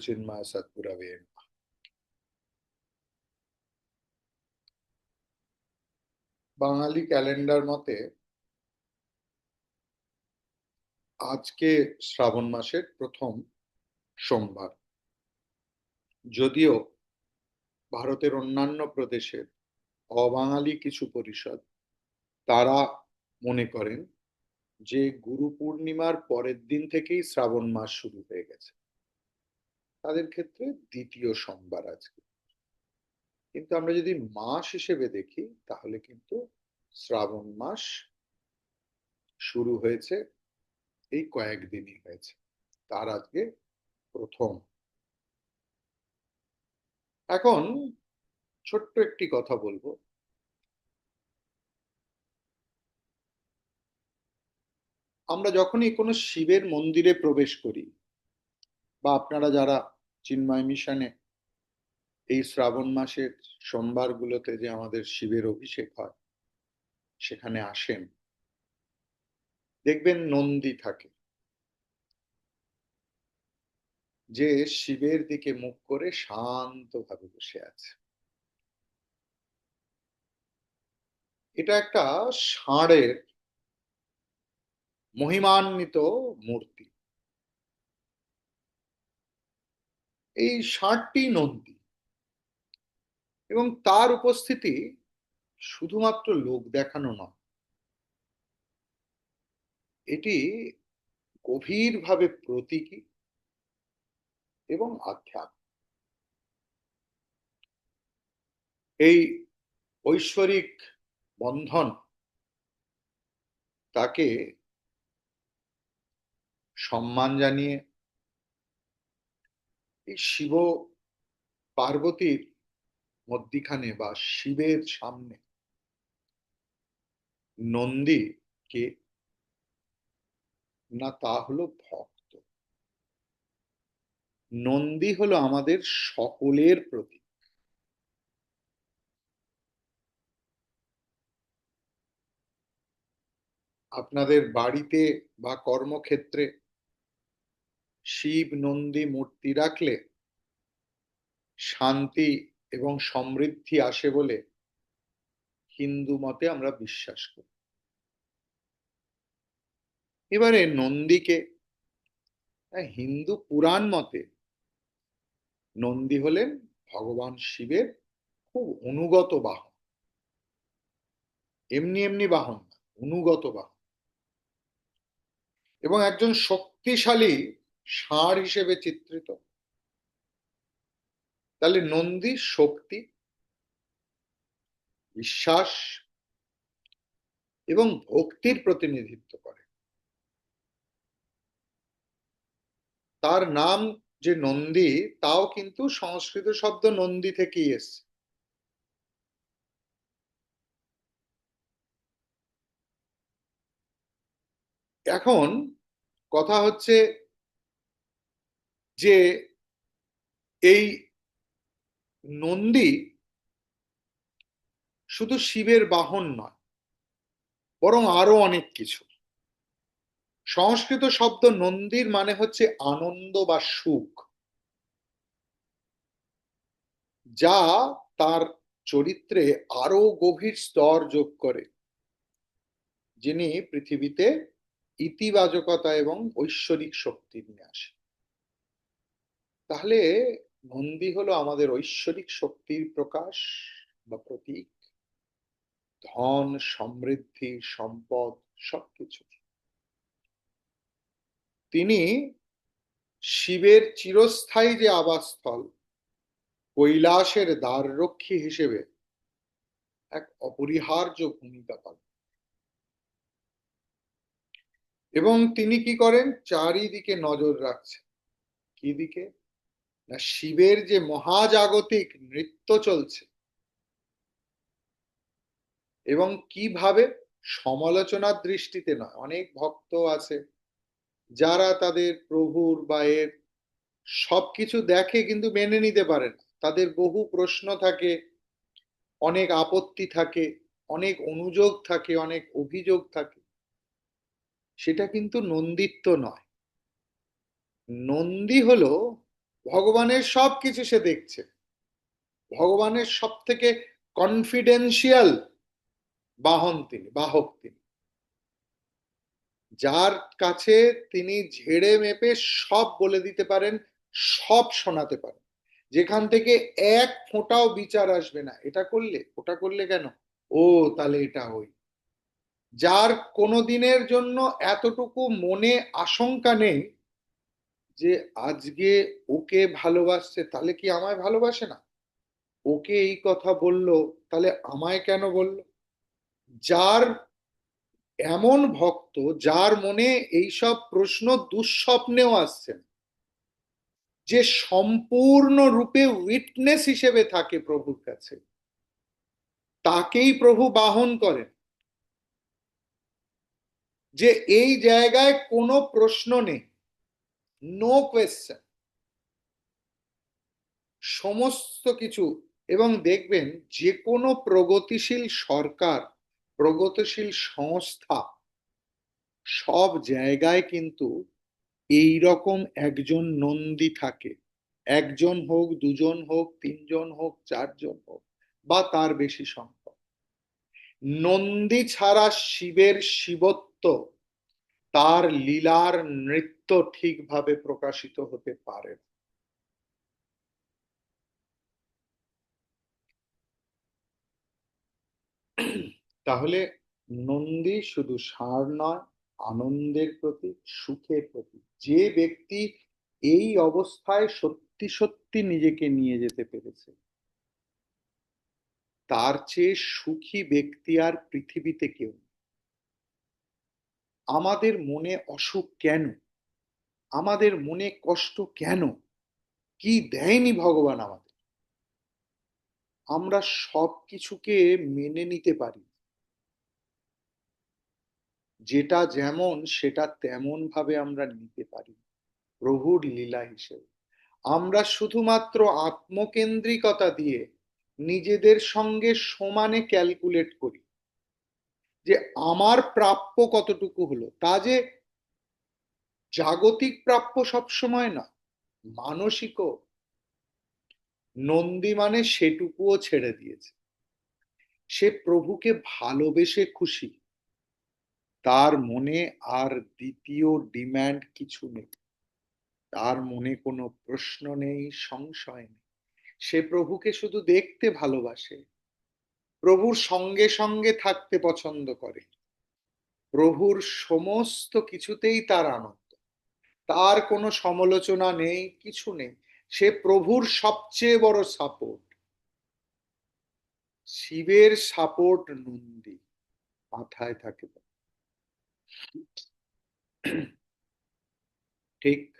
চিন্ময় সৎগুরবে নমঃ। বাঙালি ক্যালেন্ডার মতে আজকে শ্রাবণ মাসের প্রথম সোমবার যদিও ভারতের অন্যান্য প্রদেশের অবাঙালি কিছু পরিষদ তারা মনে করেন যে গুরু পূর্ণিমার পরের দিন থেকেই শ্রাবণ মাস শুরু হয়ে গেছে তাদের ক্ষেত্রে দ্বিতীয় সোমবার আজকে। কিন্তু আমরা যদি মাস হিসেবে দেখি, তাহলে কিন্তু শ্রাবণ মাস শুরু হয়েছে, এই কয়েকদিনই হয়েছে। তার আজকে প্রথম। এখন ছোট্ট একটি কথা বলব। আমরা যখনই কোনো শিবের মন্দিরে প্রবেশ করি বা আপনারা যারা চিন্ময় মিশনে এই শ্রাবণ মাসের সোমবারগুলোতে যে আমাদের শিবের অভিষেক হয়, সেখানে আসেন। দেখবেন নন্দী থাকে। যে শিবের দিকে মুখ করে শান্তভাবে বসে আছে। এটা একটা ষাঁড়ের মহিমান্বিত মূর্তি। এই ষাঁড়টি নন্দী এবং তার উপস্থিতি শুধুমাত্র লোক দেখানো নয়। এটি গভীরভাবে প্রতীকী এবং আধ্যাত্ম এই ঐশ্বরিক বন্ধন তাকে সম্মান জানিয়ে শিব পার্বতীর মধ্যিখানে বা শিবের সামনে নন্দী কে না তা হলো ভক্ত। নন্দী হলো আমাদের সকলের প্রতীক। আপনাদের বাড়িতে বা কর্মক্ষেত্রে শিব নন্দী মূর্তি রাখলে শান্তি এবং সমৃদ্ধি আসে বলে হিন্দু মতে আমরা বিশ্বাস করি। এবারে নন্দীকে হিন্দু পুরাণ মতে নন্দী হলেন ভগবান শিবের খুব অনুগত বাহন। এমনি এমনি বাহন অনুগত বাহন। এবং একজন শক্তিশালী ষাঁড় হিসেবে চিত্রিত। তাহলে নন্দী শক্তি, বিশ্বাস এবং ভক্তির প্রতিনিধিত্ব করে। তার নাম যে নন্দী, তাও কিন্তু সংস্কৃত শব্দ নন্দী থেকেই এসছে। এখন কথা হচ্ছে যে এই নন্দী শুধু শিবের বাহন নয়, বরং আরও অনেক কিছু। সংস্কৃত শব্দ নন্দীর মানে হচ্ছে আনন্দ বা সুখ। যা তার চরিত্রে আরও গভীর স্তর যোগ করে, যিনি পৃথিবীতে ইতিবাচকতা এবং ঐশ্বরিক শক্তি নিয়ে আসে। তাহলে নন্দী হলো আমাদের ঐশ্বরিক শক্তির প্রকাশ বা প্রতীক। ধন, সমৃদ্ধি, সম্পদ, সবকিছু। তিনি শিবের চিরস্থায়ী যে আবাসস্থল, কৈলাসের দ্বাররক্ষী হিসেবে এক অপরিহার্য ভূমিকা পালন এবং তিনি কি করেন? চারিদিকে নজর রাখছেন। কি দিকে? না, শিবের যে মহাজাগতিক নৃত্য চলছে এবং কীভাবে সমালোচনার দৃষ্টিতে নয়, অনেক ভক্ত আছে যারা তাদের প্রভুর বা এর সবকিছু দেখে কিন্তু মেনে নিতে পারে না। তাদের বহু প্রশ্ন থাকে, অনেক আপত্তি থাকে, অনেক অনুযোগ থাকে, অনেক অভিযোগ থাকে। সেটা কিন্তু নন্দিত্ব নয়। নন্দী হলো ভগবানের সব কিছু সে দেখছে। ভগবানের সব থেকে কনফিডেন্সিয়াল বাহন তিনি, বাহক তিনি। যার কাছে তিনি ঝেড়ে মেপে সব বলে দিতে পারেন, সব শোনাতে পারেন। যেখান থেকে এক ফোঁটাও বিচার আসবে না। এটা করলে? ওটা করলে কেন? ও, তাহলে এটা ওই। যার কোনো দিনের জন্য এতটুকু মনে আশঙ্কা নেই যে আজকে ওকে ভালোবাসছে, তাহলে কি আমায় ভালোবাসে না? ওকে এই কথা বলল, তাহলে আমায় কেন বলল? যার এমন ভক্ত, যার মনে এইসব প্রশ্ন দুঃস্বপ্নেও আসছে যে সম্পূর্ণ রূপে উইটনেস হিসেবে থাকে প্রভুর কাছে, তাকেই প্রভু বাহন করেন। যে এই জায়গায় কোনো প্রশ্ন নেই নো কোয়েশ্চেন সমস্ত কিছু এবং দেখবেন যে কোনো প্রগতিশীল সরকার, প্রগতিশীল সংস্থা, সব জায়গায় কিন্তু এই রকম একজন নন্দী থাকে। একজন হোক, দুজন হোক, তিনজন হোক, চারজন হোক, বা তার বেশি সংখ্যক। নন্দী ছাড়া শিবের শিবত্ব তার লীলার নৃত্য ঠিকভাবে প্রকাশিত হতে পারে তাহলে নন্দী শুধু সার নয়, আনন্দের প্রতি, সুখের প্রতি, যে ব্যক্তি এই অবস্থায় সত্যি সত্যি নিজেকে নিয়ে যেতে পেরেছে, তার চেয়ে সুখী ব্যক্তি আর পৃথিবীতে কেউ আমাদের মনে অসুখ কেন? আমাদের মনে কষ্ট কেন? কি দেয়নি ভগবান আমাদের? আমরা সব কিছুকে মেনে নিতে পারি। যেটা যেমন, সেটা তেমন ভাবে আমরা নিতে পারি। প্রভুর লীলা হিসেবে। আমরা শুধুমাত্র আত্মকেন্দ্রিকতা দিয়ে নিজেদের সঙ্গে সমানে ক্যালকুলেট করি। যে আমার প্রাপ্য কতটুকু হলো, তা যে জাগতিক প্রাপ্য সবসময় না মানসিকও। নন্দী মানে সেটুকুও ছেড়ে দিয়েছে। সে প্রভুকে ভালোবেসে খুশি, তার মনে আর দ্বিতীয় ডিম্যান্ড কিছু নেই, তার মনে কোনো প্রশ্ন নেই, সংশয় নেই। সে প্রভুকে শুধু দেখতে ভালোবাসে প্রভুর সঙ্গে সঙ্গে থাকতে পছন্দ করে। প্রভুর সমস্ত কিছুতেই তার আনন্দ। তার কোনো সমালোচনা নেই, কিছু নেই। সে প্রভুর সবচেয়ে বড় সাপোর্ট। শিবের সাপোর্ট নন্দী মাথায় থাকে। ঠিক